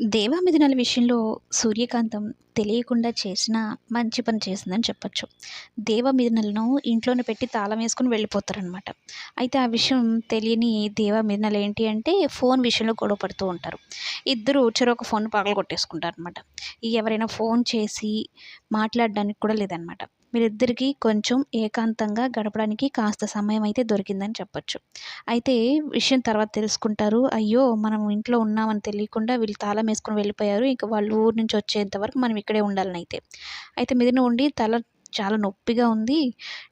దేవామిథునాల విషయంలో సూర్యకాంతం తెలియకుండా చేసిన మంచి పని చేసిందని చెప్పొచ్చు. దేవామిథునలను ఇంట్లోనే పెట్టి తాళం వేసుకుని వెళ్ళిపోతారనమాట అయితే ఆ విషయం తెలియని దేవామిథునలు ఏంటి అంటే ఫోన్ విషయంలో గొడవ పడుతూ ఉంటారు. ఇద్దరు చెరొక ఫోన్ పగల కొట్టేసుకుంటారు అనమాట ఎవరైనా ఫోన్ చేసి మాట్లాడడానికి కూడా లేదనమాట మీరిద్దరికీ కొంచెం ఏకాంతంగా గడపడానికి కాస్త సమయం అయితే దొరికిందని చెప్పొచ్చు. అయితే విషయం తర్వాత తెలుసుకుంటారు. అయ్యో మనం ఇంట్లో ఉన్నామని తెలియకుండా వీళ్ళు తాళం వేసుకుని వెళ్ళిపోయారు. ఇంకా వాళ్ళు ఊరు నుంచి వచ్చేంత వరకు మనం ఇక్కడే ఉండాలని అయితే అయితే మిదిన ఉండి తల చాలా నొప్పిగా ఉంది.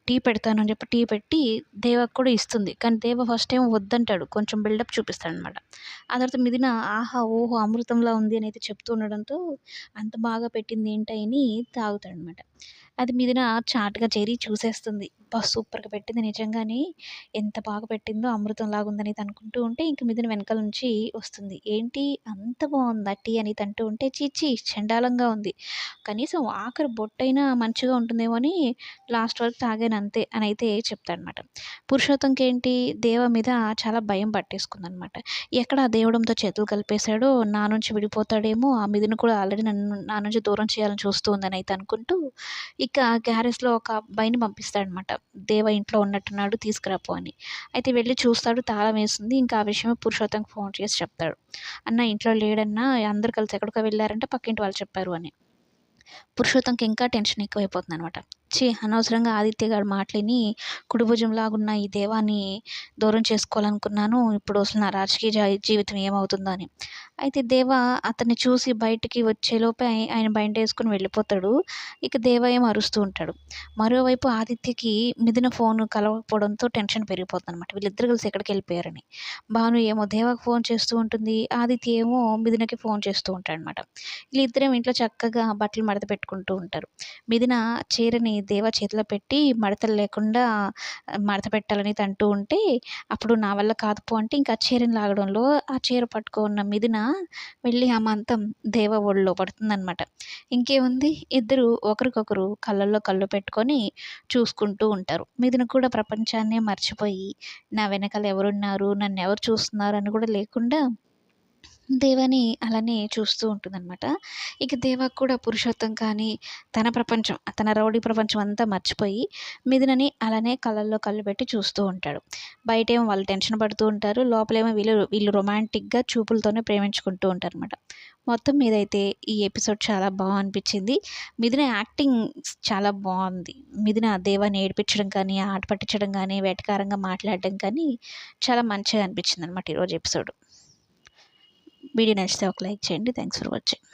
టీ పెడతాను అని చెప్పి టీ పెట్టి దేవకు కూడా ఇస్తుంది. కానీ దేవ ఫస్ట్ టైం వద్దంటాడు. కొంచెం బిల్డప్ చూపిస్తాడు అనమాట ఆ తర్వాత మిదిన ఆహా ఓహో అమృతంలా ఉంది అని అయితే చెప్తూ ఉండడంతో అంత బాగా పెట్టింది ఏంటని తాగుతాడు అనమాట అది మీదన చాటుగా చేరి చూసేస్తుంది. అబ్బా! సూపర్గా పెట్టింది నిజంగానే. ఎంత బాగా పెట్టిందో అమృతం లాగుందని అనుకుంటూ ఉంటే ఇంక మీదన వెనకాల నుంచి వస్తుంది. ఏంటి? అంత బాగుందా టీ అని అంటూ ఉంటే చీచి చండాలంగా ఉంది. కనీసం ఆఖరి బొట్టైనా మంచిగా ఉంటుందేమో అని లాస్ట్ వరకు తాగాను అంతే అని అయితే చెప్తాడనమాట. పురుషోత్తంకి ఏంటి దేవ మీద చాలా భయం పట్టేసుకుందనమాట. ఎక్కడ దేవుడంతో చేతులు కలిపేశాడో నా నుంచి విడిపోతాడేమో ఆ మీదను కూడా ఆల్రెడీ నన్ను నా నుంచి దూరం చేయాలని చూస్తూ ఉందని అయితే అనుకుంటూ ఇక గ్యారేజ్లో ఒక అబ్బాయిని పంపిస్తాడనమాట. దేవ ఇంట్లో ఉన్నట్టున్నాడు తీసుకురాపో అని. అయితే వెళ్ళి చూస్తాడు తాళం వేస్తుంది ఇంకా ఆ విషయం పురుషోత్తంకి ఫోన్ చేసి చెప్తాడు. అన్న ఇంట్లో లేడన్నా అందరు కలిసి ఎక్కడికో వెళ్ళారంటే పక్కింటి వాళ్ళు చెప్పారు అని. పురుషోత్తంకి ఇంకా టెన్షన్ ఎక్కువైపోతుంది అనమాట ఛీ అనవసరంగా ఆదిత్య గారు మాటలిని కుడిభుజం లాగున్న ఈ దేవాన్ని దూరం చేసుకోవాలనుకున్నాను. ఇప్పుడు అసలు నా రాజకీయ జీవితం ఏమవుతుందో అని అయితే దేవ అతన్ని చూసి బయటికి వచ్చేలోపే ఆయన బయట వేసుకుని వెళ్ళిపోతాడు. ఇక దేవ ఏం అరుస్తూ ఉంటాడు. మరోవైపు ఆదిత్యకి మిదిన ఫోన్ కలవకపోవడంతో టెన్షన్ పెరిగిపోతుంది అనమాట వీళ్ళిద్దరు కలిసి ఎక్కడికి వెళ్ళిపోయారని. భాను ఏమో దేవకు ఫోన్ చేస్తూ ఉంటుంది. ఆదిత్య ఏమో మిదినకి ఫోన్ చేస్తూ ఉంటాడు అనమాట వీళ్ళిద్దరేమో ఇంట్లో చక్కగా బట్టలు మడత పెట్టుకుంటూ ఉంటారు. మిదిన చీరని దేవ చేతిలో పెట్టి మడతలు లేకుండా మడత పెట్టాలని అంటూ ఉంటే అప్పుడు నా వల్ల కాదు పో అంటే ఇంకా చీరని లాగడంలో ఆ చీర పట్టుకున్న మిదిన వెళ్ళి ఆ మంతం దేవ ఒళ్ళో పడుతుందనమాట ఇంకేముంది? ఇద్దరు ఒకరికొకరు కళ్ళల్లో కళ్ళు పెట్టుకొని చూసుకుంటూ ఉంటారు. మిదిన కూడా ప్రపంచాన్నే మర్చిపోయి నా వెనకాల ఎవరున్నారు? నన్ను ఎవరు చూస్తున్నారు? అని కూడా లేకుండా దేవాని అలానే చూస్తూ ఉంటుందన్నమాట. ఇక దేవ కూడా పురుషోత్తం కానీ తన ప్రపంచం తన రౌడీ ప్రపంచం అంతా మర్చిపోయి మిథునని అలానే కళ్ళల్లో కళ్ళు పెట్టి చూస్తూ ఉంటాడు. బయటేమో వాళ్ళు టెన్షన్ పడుతూ ఉంటారు లోపలేమో వీళ్ళు వీళ్ళు రొమాంటిక్గా చూపులతోనే ప్రేమించుకుంటూ ఉంటారు అనమాట మొత్తం మీద అయితే ఈ ఎపిసోడ్ చాలా బాగా అనిపించింది మిథున యాక్టింగ్ చాలా బాగుంది. మిథున దేవాన్ని ఏడిపించడం కానీ ఆట పట్టించడం కానీ వెటకారంగా మాట్లాడడం కానీ చాలా మంచిగా అనిపించింది అనమాట ఈరోజు ఎపిసోడ్. వీడియో నచ్చితే ఒక లైక్ చేయండి. Thanks for watching